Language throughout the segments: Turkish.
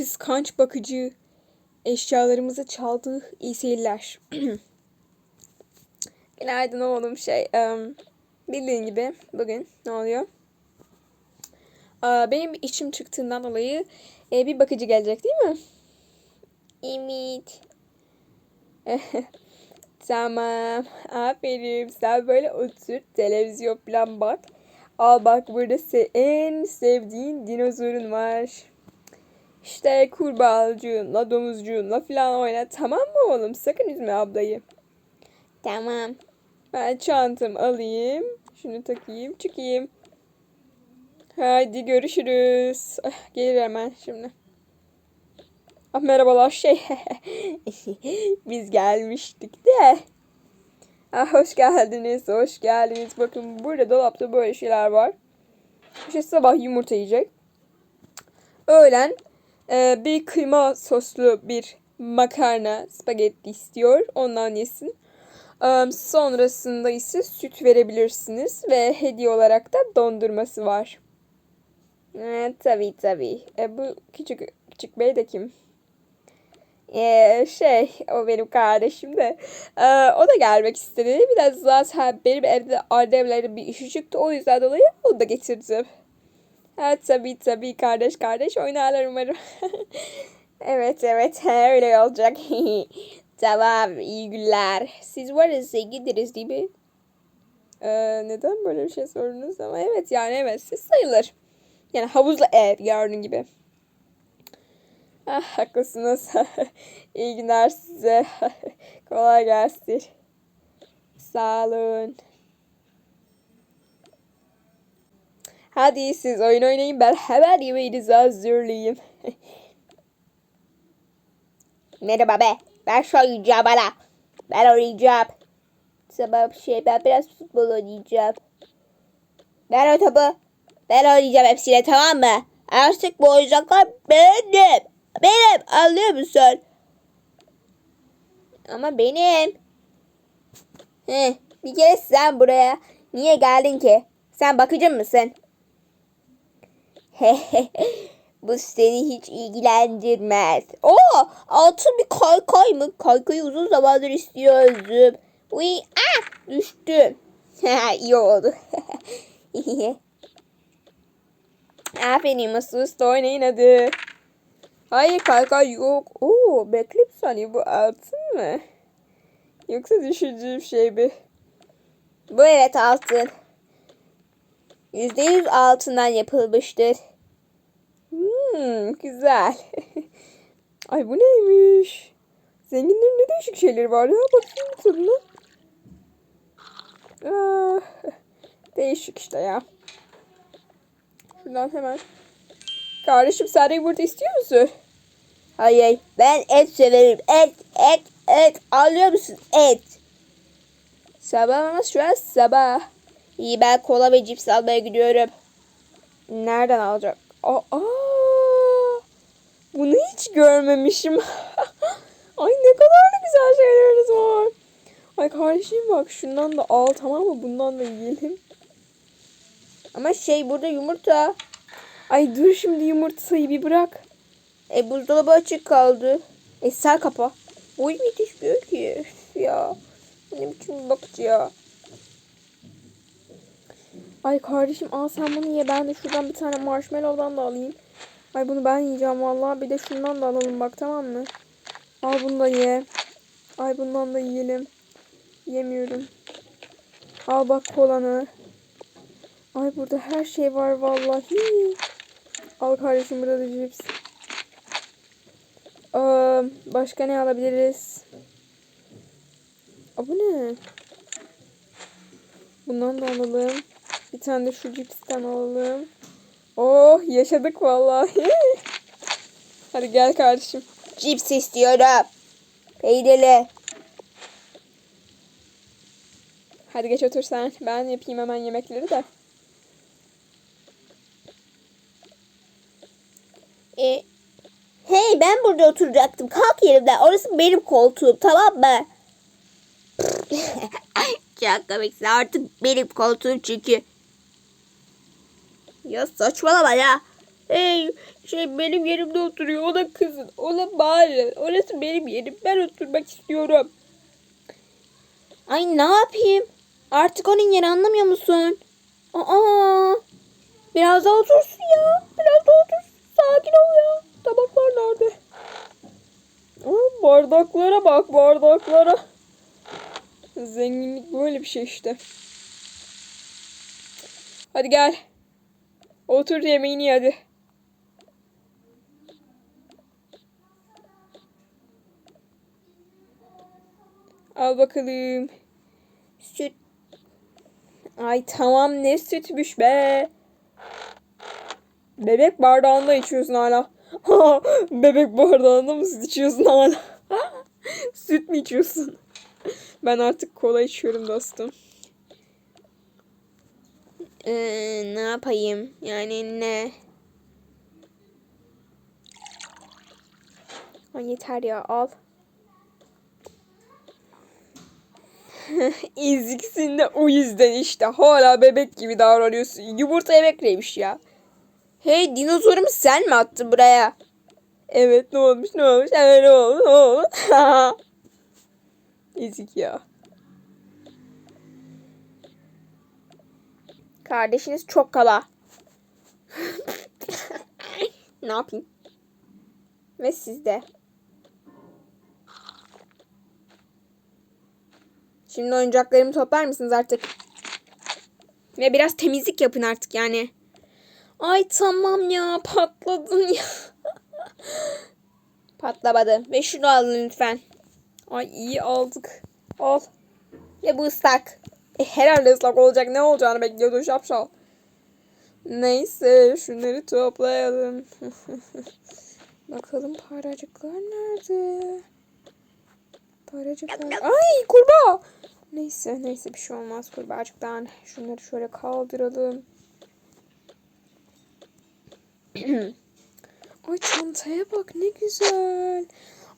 kıskanç bakıcı eşyalarımızı çaldı. İyi seyirler. Günaydın oğlum şey. em, bildiğin gibi bugün ne oluyor? Aa, benim işim çıktığından dolayı e, bir bakıcı gelecek değil mi? Evet. Tamam. Aferin. Sen böyle otur. Televizyon falan bak. Al bak burada se- en sevdiğin dinozorun var. İşte kurbağacığınla, domuzcuğunla falan oyna. Tamam mı oğlum? Sakın üzme ablayı. Tamam. Ben çantamı alayım. Şunu takayım. Çıkayım. Hadi görüşürüz. Ah, gelir hemen şimdi. Ah, merhabalar şey. Biz gelmiştik de. Ah, hoş geldiniz, hoş geldiniz. Bakın burada dolapta böyle şeyler var. İşte sabah yumurta yiyecek. Öğlen e, bir kıyma soslu bir makarna, spagetti istiyor. Ondan yesin. E, sonrasında ise süt verebilirsiniz. Ve hediye olarak da dondurması var. E, tabii tabii. E, bu küçük küçük bey de kim? Ee, şey o benim kardeşim de Ee, o da gelmek istedi. Biraz zaten benim evde annemlerin bir işi çıktı. O yüzden dolayı onu da getirdim. Ha, tabii tabii kardeş kardeş oynarlar umarım. evet evet öyle olacak. tamam iyi günler. Siz varız gideriz mi? Ee, neden böyle bir şey sordunuz ama evet yani evet siz sayılır. Yani havuzlu ev gördüğün gibi. Ah, haklısınız. İyi günler size. Kolay gelsin. Sağ olun. Hadi siz oyun oynayın ben hemen yemeğinizi hazırlayayım. Merhaba be. Ben şu oynayacağım bana. Ben oynayacağım. Tamam şey ben biraz futbol oynayacağım. Ben o topu. Ben oynayacağım hepsiyle tamam mı? Artık bu oyuncaklar benim. Benim anlıyor musun? Ama benim. Heh, bir kere sen buraya niye geldin ki? Sen bakıcı mısın? Bu seni hiç ilgilendirmez. Oo, altın bir kaykay mı? Kaykayı uzun zamandır istiyordum. Uy, ah, düştüm. İyi oldu. Aferin Masus oynayın hadi. Hayır kaykay yok. Oo bekle bir bu altın mı? Yoksa düşündüğüm şey mi? Bu evet altın. Yüzde yüz altından yapılmıştır. Hmm, güzel. Ay bu neymiş? Zenginlerin ne değişik şeyleri var ya. Bakayım tadına. Ah, değişik işte ya. Şuradan hemen. Kardeşim sen de yumurta istiyor musun? Hayır ben et severim. Et et et alıyor musun? Et. Sabah ama şu an sabah. İyi ben kola ve cips almaya gidiyorum. Nereden alacak? Aa, aa, bunu hiç görmemişim. Ay ne kadar da güzel şeyleriniz var. Ay kardeşim bak şundan da al tamam mı? Bundan da yiyelim. Ama şey burada yumurta. Ay dur şimdi yumurtayı bir bırak. E buzdolabı açık kaldı. E sen kapa. Oy yetişmiyor ki. Ya. Ne biçim bir bakıcı ya. Ay kardeşim al sen bunu ye. Ben de şuradan bir tane marshmallow'dan da alayım. Ay bunu ben yiyeceğim vallahi. Bir de şundan da alalım bak tamam mı? Al bunu da ye. Ay bundan da yiyelim. Yemiyorum. Al bak kolanı. Ay burada her şey var vallahi. Al kardeşim burada da cips. Aa, başka ne alabiliriz? Aa, bu ne? Bundan da alalım. Bir tane de şu cipsten alalım. Oh yaşadık vallahi. Hadi gel kardeşim. Cips istiyorum. Peynirli. Hadi geç otur sen. Ben yapayım hemen yemekleri de. E, hey ben burada oturacaktım. Kalk yerimden. Orası benim koltuğum tamam mı? Çok komiksin. Artık benim koltuğum çünkü. Ya saçmalama ya. Hey şey benim yerimde oturuyor. O da kızın. O da bağırın. Orası benim yerim. Ben oturmak istiyorum. Ay ne yapayım? Artık onun yeri anlamıyor musun? Aa, biraz daha otursun ya. Biraz daha otursun. Sakin ol ya. Tabaklar nerede? Bardaklara bak bardaklara. Zenginlik böyle bir şey işte. Hadi gel. Otur yemeğini ye hadi. Al bakalım. Süt. Ay tamam ne sütmüş be. Bebek bardağında içiyorsun hala. Bebek bardağında mı süt içiyorsun hala? süt mü içiyorsun? Ben artık kola içiyorum dostum. Ee, ne yapayım? Yani ne? Ay yeter ya al. Eziksin de o yüzden işte. Hala bebek gibi davranıyorsun. Yumurta yemek neymiş ya? Hey dinozorumu sen mi attın buraya? Evet ne olmuş ne olmuş evet ne oldu ne oldu. Ezik ya. Kardeşiniz çok kala. ne yapayım? Ve siz de. Şimdi oyuncaklarımı toplar mısınız artık? Ve biraz temizlik yapın artık yani. Ay tamam ya patladın ya. Patlamadı. Ve şunu alın lütfen. Ay iyi aldık. Al. Ve bu ıslak. E, herhalde ıslak olacak. Ne olacağını bekliyordun şapşal. Neyse şunları toplayalım. Bakalım paracıklar nerede? Paracıklar. Ay kurbağa. Neyse neyse bir şey olmaz kurbağacıktan. Şunları şöyle kaldıralım. Ay çantaya bak ne güzel.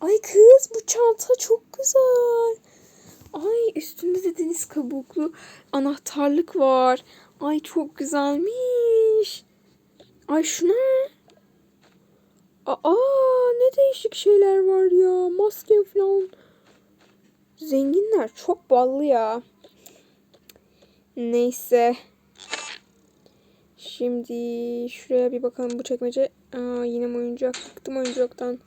Ay kız bu çanta çok güzel. Ay üstünde de deniz kabuklu anahtarlık var. Ay çok güzelmiş. Ay şuna. Aa ne değişik şeyler var ya. Maske falan. Zenginler çok ballı ya. Neyse. Şimdi şuraya bir bakalım bu çekmece. Aa yine oyuncak? Bıktım oyuncaktan.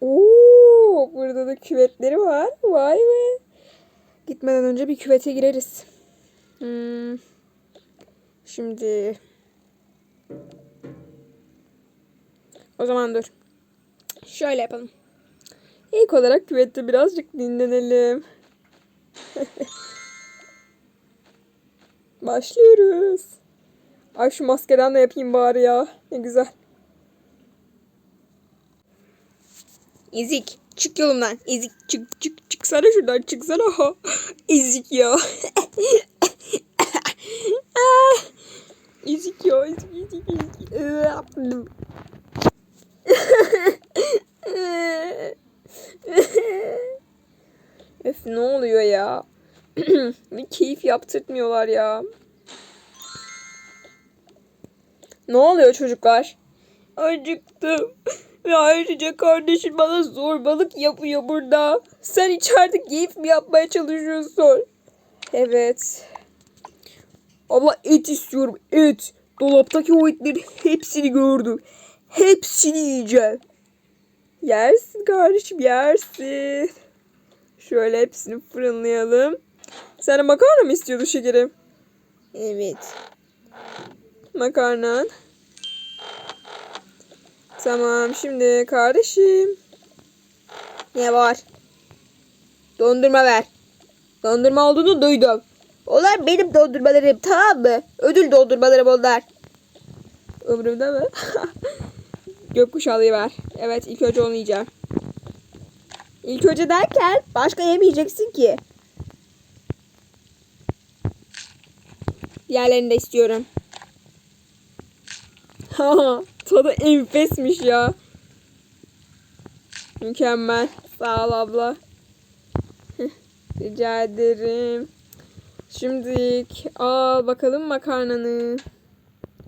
Oo burada da küvetleri var. Vay be. Gitmeden önce bir küvete gireriz. Hmm. Şimdi o zaman dur. Şöyle yapalım. İlk olarak küvette birazcık dinlenelim. Başlıyoruz. Ay şu maskeden de yapayım bari ya. Ne güzel. İzik. Çık yolumdan. İzik. Çık çık çıksana şuradan çıksana. Ezik ya. Ezik ya ezik ezik ezik. Öf ne oluyor ya? Bir keyif yaptırtmıyorlar ya. Ne oluyor çocuklar? Acıktım. Ve ayrıca kardeşim bana zorbalık yapıyor burada. Sen içeride keyif mi yapmaya çalışıyorsun? Evet. Abla et istiyorum et. Dolaptaki o etlerin hepsini gördüm. Hepsini yiyeceğim. Yersin kardeşim yersin. Şöyle hepsini fırınlayalım. Sen makarna mı istiyordun şekerim? Evet. Makarnan. Tamam şimdi kardeşim. Ne var? Dondurma ver. Dondurma olduğunu duydum. Onlar benim dondurmalarım tamam mı? Ödül dondurmalarım onlar. Ömrümde mi? Gökkuşağı'yı ver. Evet ilk önce onu yiyeceğim. İlk önce derken başka yemeyeceksin ki. Diğerlerini de istiyorum. Tadı enfesmiş ya. Mükemmel. Sağ ol abla. Rica ederim. Şimdi al bakalım makarnanı.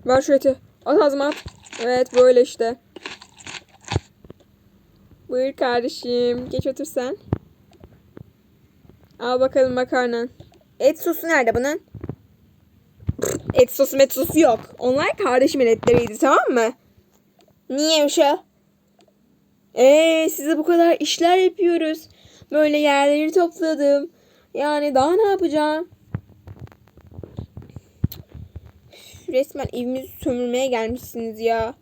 Ver şu eti. At ağzıma at. Evet böyle işte. Buyur kardeşim. Geç otur sen. Al bakalım makarnan. Et sosu nerede bunun? Et sosu met sosu yok. Onlar kardeşimin etleriydi tamam mı? Niyeymiş o? Eee size bu kadar işler yapıyoruz. Böyle yerleri topladım. Yani daha ne yapacağım? Resmen evimizi sömürmeye gelmişsiniz ya.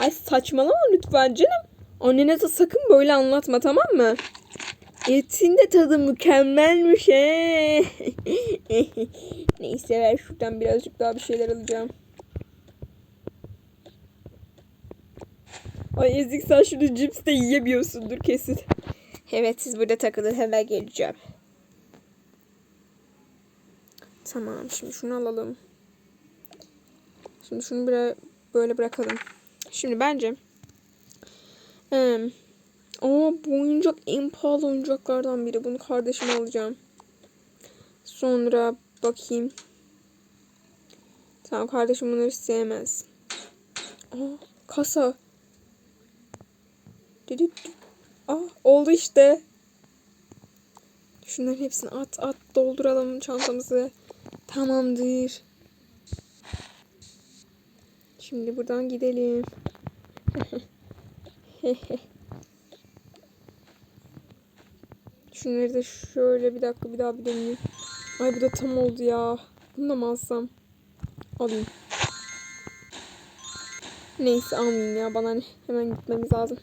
Ay saçmalama lütfen canım. Annene de sakın böyle anlatma tamam mı? Etin de tadı mükemmelmiş he. Neyse ver şuradan birazcık daha bir şeyler alacağım. Ay Ezik sen şunu cips de yiyemiyorsundur kesin. Evet siz burada takılın hemen geleceğim. Tamam şimdi şunu alalım. Şimdi şunu böyle, böyle bırakalım. Şimdi bence Aa bu oyuncak en pahalı oyuncaklardan biri. Bunu kardeşime alacağım. Sonra bakayım. Tamam kardeşim bunları sevmez. Aa kasa. Düdüt. Ah oldu işte. Şunların hepsini at at dolduralım çantamızı. Tamamdır. Şimdi buradan gidelim. Şunları da şöyle bir dakika bir daha bir deneyeyim. Ay bu da tam oldu ya. Bunu da mı alsam? Alayım. Neyse almayayım ya. Bana ne? Hemen gitmemiz lazım.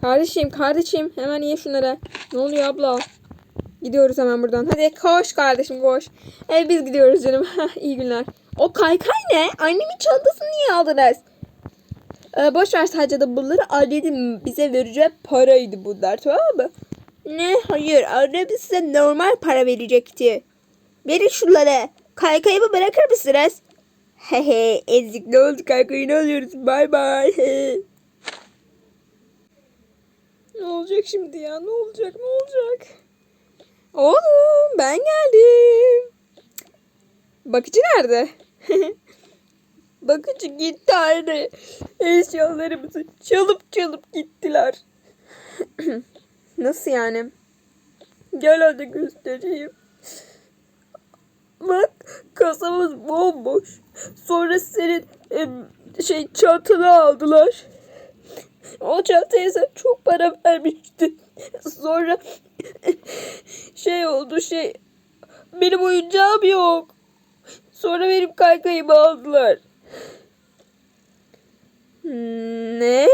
Kardeşim kardeşim hemen ye şunları. Ne oluyor abla? Gidiyoruz hemen buradan. Hadi koş kardeşim koş. E, biz gidiyoruz canım. İyi günler. O kaykay ne? Annemin çantasını niye aldınız? Ee, boş ver sadece de bunları annenin bize vereceği paraydı bunlar tamam mı? Ne? Hayır. Annem size normal para verecekti. Verin şunları. Kaykayımı bırakır mısınız? Hehe ezik ne oldu kaykayı ne alıyoruz bay bay. ne olacak şimdi ya ne olacak ne olacak? Oğlum ben geldim. Bakıcı nerede? Bakıcı gitti anne. Eşyalarımızı çalıp çalıp gittiler. Nasıl yani? Gel hadi göstereyim. Bak kasamız bomboş. Sonra senin şey çantanı aldılar. O çantaya sen çok para vermiştin. Sonra şey oldu şey benim oyuncağım yok. Sonra benim kaykayımı aldılar. Ne?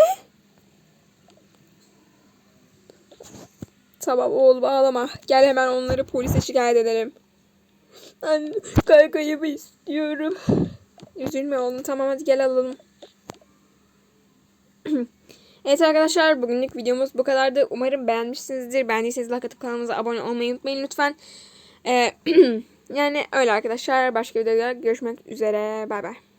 Tamam oğlum ağlama. Gel hemen onları polise şikayet edelim. Anne kaykayımı istiyorum. Üzülme oğlum tamam hadi gel alalım. Evet arkadaşlar bugünlük videomuz bu kadardı. Umarım beğenmişsinizdir. Beğendiyseniz like atıp kanalımıza abone olmayı unutmayın lütfen. Ee, yani öyle arkadaşlar. Başka videoda görüşmek üzere. Bay bay.